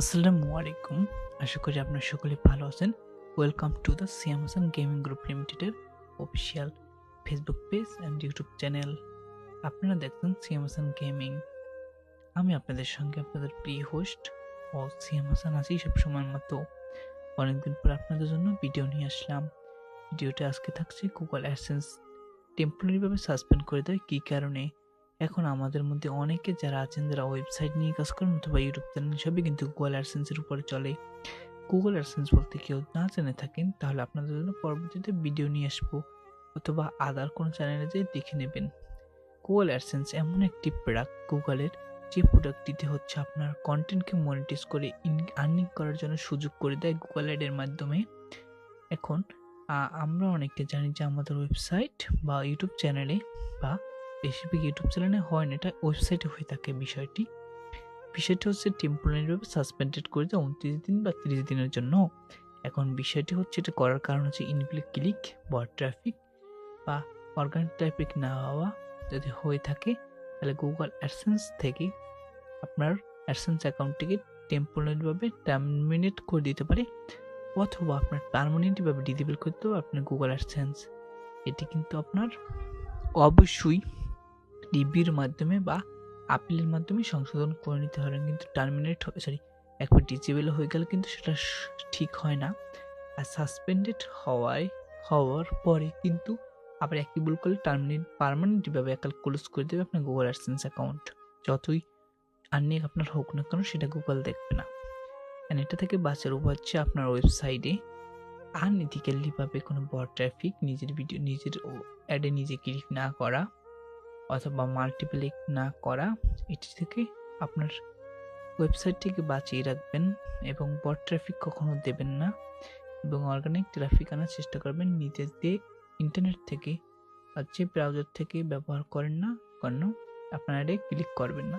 আসসালামু আলাইকুম। আশা করি আপনারা সকলে ভালো আছেন। Welcome to the Siam gaming group লিমিটেডের official Facebook page and YouTube channel আপনারা দেখছেন সিয়াম গেমিং আমি আপনাদের সঙ্গে আপনাদের প্রিয় হোস্ট ও সিয়াম হাসান আছি সব সময়ের মতো। অনেকদিন পর আপনাদের জন্য ভিডিও নিয়ে আসলাম। ভিডিওটা আজকে থাকছে গুগল অ্যাডসেন্স টেম্পোরারিভাবে সাসপেন্ড করে দেয় কী কারণে? এখন আমাদের মধ্যে অনেকে যারা আছেন, যারা ওয়েবসাইট নিয়ে কাজ করেন অথবা ইউটিউব চ্যানেল সবই কিন্তু গুগল অ্যাডসেন্সের উপরে চলে। গুগল অ্যাডসেন্স বলতে কেউ না জেনে থাকেন, তাহলে আপনাদের জন্য পরবর্তীতে ভিডিও নিয়ে আসব অথবা আদার কোনো চ্যানেলে যেয়ে দেখে নেবেন। গুগল অ্যাডসেন্স এমন একটি প্রোডাক্ট গুগলের যে প্রোডাক্টটিতে হচ্ছে আপনার কন্টেন্টকে মনিটাইজ করে ইন আর্নিং করার জন্য সুযোগ করে দেয় গুগল অ্যাডের মাধ্যমে। এখন আমরা অনেকে জানি যে আমাদের ওয়েবসাইট বা ইউটিউব চ্যানেলে বা বেশিরভাগ ইউটিউব চ্যানেলে হয় না, এটা ওয়েবসাইটে হয়ে থাকে বিষয়টি। বিষয়টি হচ্ছে টেম্পোরারিভাবে সাসপেন্ডেড করে দেয় উনত্রিশ দিন বা তিরিশ দিনের জন্য। এখন বিষয়টি হচ্ছে, এটা করার কারণ হচ্ছে ইনক্লিক ক্লিক বট ট্রাফিক বা অর্গানিক ট্রাফিক না হওয়া। যদি হয়ে থাকে, তাহলে গুগল অ্যাডসেন্স থেকে আপনার অ্যাডসেন্স অ্যাকাউন্টটিকে টেম্পোরারিভাবে টার্মিনেট করে দিতে পারে, অথবা আপনার পারমানেন্টভাবে করতে হবে আপনার গুগল অ্যাডসেন্স এটি কিন্তু আপনার অবশ্যই রিভিউর মাধ্যমে বা আপিলের মাধ্যমে সংশোধন করে নিতে হবে। কিন্তু টার্মিনেট সরি একবার ডিজেবল হয়ে গেলে কিন্তু সেটা ঠিক হয় না। আর সাসপেন্ডেড হওয়ায়, হওয়ার পরে কিন্তু আবার একই ভুল করলে টার্মিনেট পারমানেন্টভাবে একাল ক্লোজ করে দেবে আপনার গুগল অ্যাডসেন্স অ্যাকাউন্ট যতই আর্নিং আপনার হোক না কেন সেটা গুগল দেখবে না। And এটা থেকে বাঁচার উপায় হচ্ছে আপনার ওয়েবসাইটে আনইথিক্যালিভাবে কোনো বড় ট্রাফিক নিজের ভিডিও নিজের অ্যাডে নিজে ক্লিক না করা। অথবা মাল্টিপ্লিক না করা, এটি থেকে আপনার ওয়েবসাইটটিকে বাঁচিয়ে রাখবেন এবং বট ট্রাফিক কখনো দেবেন না এবং অর্গানিক ট্রাফিক আনার চেষ্টা করবেন নিজের দিয়ে ইন্টারনেট থেকে বা যে ব্রাউজার থেকে ব্যবহার করেন না কেন, আপনার ক্লিক করবেন না।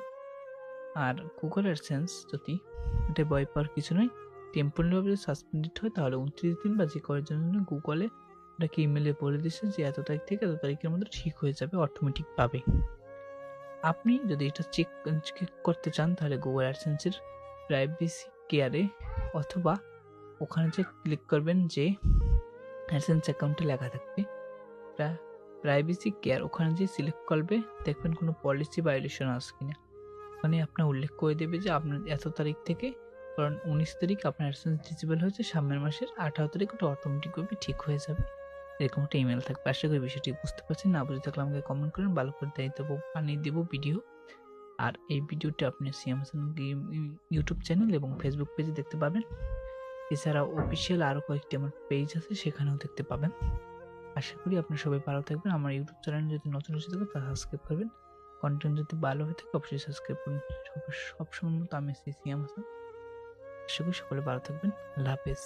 আর গুগল অ্যাডসেন্স যদি এটা ভয় পাওয়ার কিছু নয় টেম্পোরারিভাবে সাসপেন্ডেড হয়, তাহলে উনত্রিশ দিন বা যে করার জন্য গুগলে এটাকে ইমেলে বলে দিচ্ছে যে এত তারিখ থেকে এত তারিখের মধ্যে ঠিক হয়ে যাবে অটোমেটিকভাবে আপনি যদি এটা চেক চেক করতে চান, তাহলে গুগল অ্যাডসেন্সের প্রাইভেসি কেয়ারে অথবা ওখানে যে ক্লিক করবেন যে অ্যাডসেন্স অ্যাকাউন্টে লেখা থাকবে প্রাইভেসি কেয়ার ওখানে যে সিলেক্ট করবে, দেখবেন কোনো পলিসি ভায়োলেশন আছে কিনা। ওখানে আপনার উল্লেখ করে দেবে যে আপনার এত তারিখ থেকে, কারণ উনিশ তারিখ আপনার অ্যাডসেন্স ডিসেবল হয়েছে, সামনের মাসের আঠারো তারিখ ওটা অটোমেটিকভাবে ঠিক হয়ে যাবে। এরকম একটা ইমেল থাকবে। আশা করি বিষয়টি বুঝতে পারছেন। না বুঝতে থাকলে আমাকে কমেন্ট করেন। ভালো করে দেয় দেবো বানিয়ে দেবো ভিডিও আর এই ভিডিওটি আপনি সিএম গেম ইউটিউব চ্যানেল এবং ফেসবুক পেজে দেখতে পাবেন। এছাড়াও অফিসিয়াল আরও কয়েকটি আমার পেজ আছে, সেখানেও দেখতে পাবেন। আশা করি আপনারা সবাই ভালো থাকবেন। আমার ইউটিউব চ্যানেল যদি নতুন এসে থাকে তা সাবস্ক্রাইব করবেন। কন্টেন্ট যদি ভালো হয়ে থাকে, অবশ্যই সাবস্ক্রাইব করুন। সব সব সময় মতো আমি সিএম হাসান আশা করি সকলে ভালো থাকবেন। আল্লাহ হাফেজ।